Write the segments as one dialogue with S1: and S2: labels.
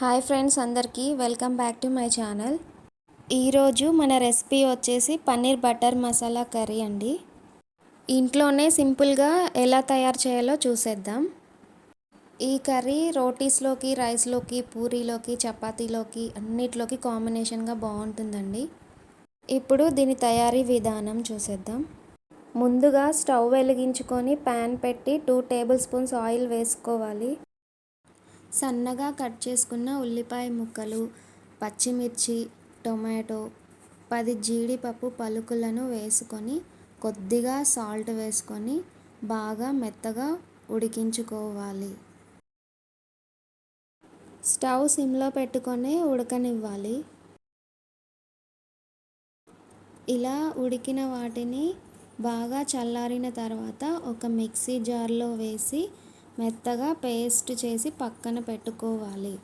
S1: Hi friends అందరికీ welcome back to my channel. ఈరోజు మన రెసిపీ వచ్చేసి పన్నీర్ బటర్ మసాలా కర్రీ అండి. ఇంట్లోనే సింపుల్గా ఎలా తయారు చేయాలో చూసేద్దాం. ఈ కర్రీ రోటీస్లోకి రైస్లోకి పూరీలోకి చపాతీలోకి అన్నిట్లోకి కాంబినేషన్గా బాగుంటుందండి. ఇప్పుడు దీని తయారీ విధానం చూసేద్దాం. ముందుగా స్టవ్ వెలిగించుకొని ప్యాన్ పెట్టి టూ టేబుల్ స్పూన్స్ ఆయిల్ వేసుకోవాలి. సన్నగా కట్ చేసుకున్న ఉల్లిపాయ ముక్కలు పచ్చిమిర్చి టొమాటో పది జీడిపప్పు పలుకులను వేసుకొని కొద్దిగా సాల్ట్ వేసుకొని బాగా మెత్తగా ఉడికించుకోవాలి. స్టవ్ సిమ్లో పెట్టుకొని ఉడకనివ్వాలి. ఇలా ఉడికిన వాటిని బాగా చల్లారిన తర్వాత ఒక మిక్సీ జార్లో వేసి మెత్తగా పేస్ట్ చేసి పక్కన పెట్టుకోవాలి.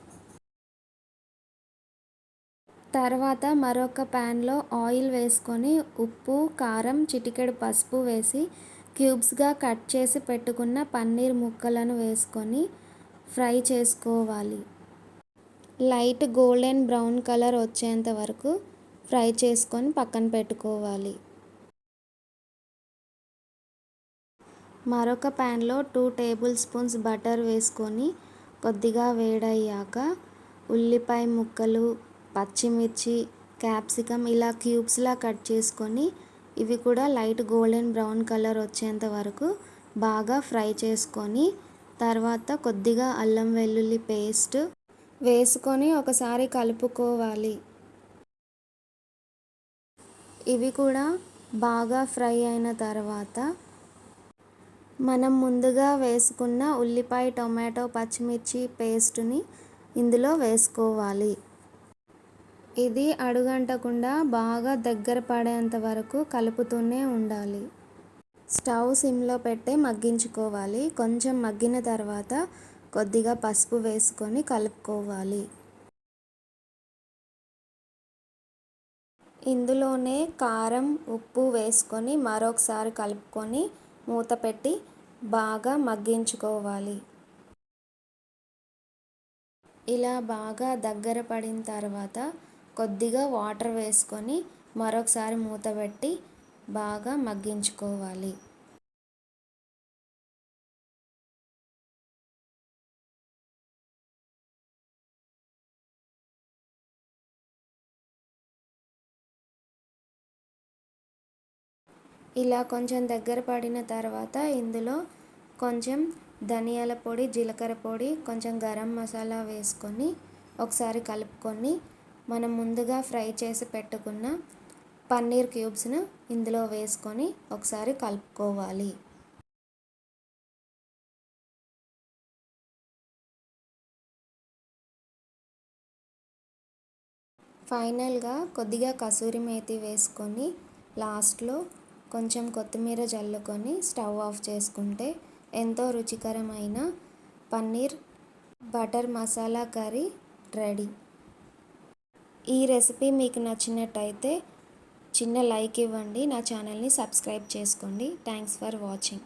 S1: తర్వాత మరొక ప్యాన్లో ఆయిల్ వేసుకొని ఉప్పు కారం చిటికెడు పసుపు వేసి క్యూబ్స్గా కట్ చేసి పెట్టుకున్న పన్నీర్ ముక్కలను వేసుకొని ఫ్రై చేసుకోవాలి. లైట్ గోల్డెన్ బ్రౌన్ కలర్ వచ్చేంత వరకు ఫ్రై చేసుకొని పక్కన పెట్టుకోవాలి. మరొక ప్యాన్లో టూ టేబుల్ స్పూన్స్ బటర్ వేసుకొని కొద్దిగా వేడయ్యాక ఉల్లిపాయ ముక్కలు పచ్చిమిర్చి క్యాప్సికమ్ ఇలా క్యూబ్స్లా కట్ చేసుకొని ఇవి కూడా లైట్ గోల్డెన్ బ్రౌన్ కలర్ వచ్చేంత వరకు బాగా ఫ్రై చేసుకొని తర్వాత కొద్దిగా అల్లం వెల్లుల్లి పేస్ట్ వేసుకొని ఒకసారి కలుపుకోవాలి. ఇవి కూడా బాగా ఫ్రై అయిన తర్వాత మనం ముందుగా వేసుకున్న ఉల్లిపాయ టొమాటో పచ్చిమిర్చి పేస్ట్ని ఇందులో వేసుకోవాలి. ఇది అడుగంటకుండా బాగా దగ్గర పడేంత వరకు కలుపుతూనే ఉండాలి. స్టవ్ సిమ్లో పెట్టే మగ్గించుకోవాలి. కొంచెం మగ్గిన తర్వాత కొద్దిగా పసుపు వేసుకొని కలుపుకోవాలి. ఇందులోనే కారం ఉప్పు వేసుకొని మరొకసారి కలుపుకొని మూత పెట్టి బాగా మగ్గించుకోవాలి. ఇలా బాగా దగ్గర పడిన తర్వాత కొద్దిగా వాటర్ వేసుకొని మరొకసారి మూత పెట్టి బాగా మగ్గించుకోవాలి. ఇలా కొంచెం దగ్గర పడిన తర్వాత ఇందులో కొంచెం ధనియాల పొడి జీలకర్ర పొడి కొంచెం గరం మసాలా వేసుకొని ఒకసారి కలుపుకొని మనం ముందుగా ఫ్రై చేసి పెట్టుకున్న పన్నీర్ క్యూబ్స్ను ఇందులో వేసుకొని ఒకసారి కలుపుకోవాలి. ఫైనల్గా కొద్దిగా కసూరి మేతి వేసుకొని లాస్ట్లో కొంచెం కొత్తిమీర చల్లుకొని స్టవ్ ఆఫ్ చేసుకుంటే ఎంతో రుచికరమైన paneer butter masala curry ready. ఈ రెసిపీ మీకు నచ్చినట్టయితే చిన్న లైక్ ఇవ్వండి నా ఛానల్ని సబ్స్క్రైబ్ చేసుకోండి. Thanks for watching.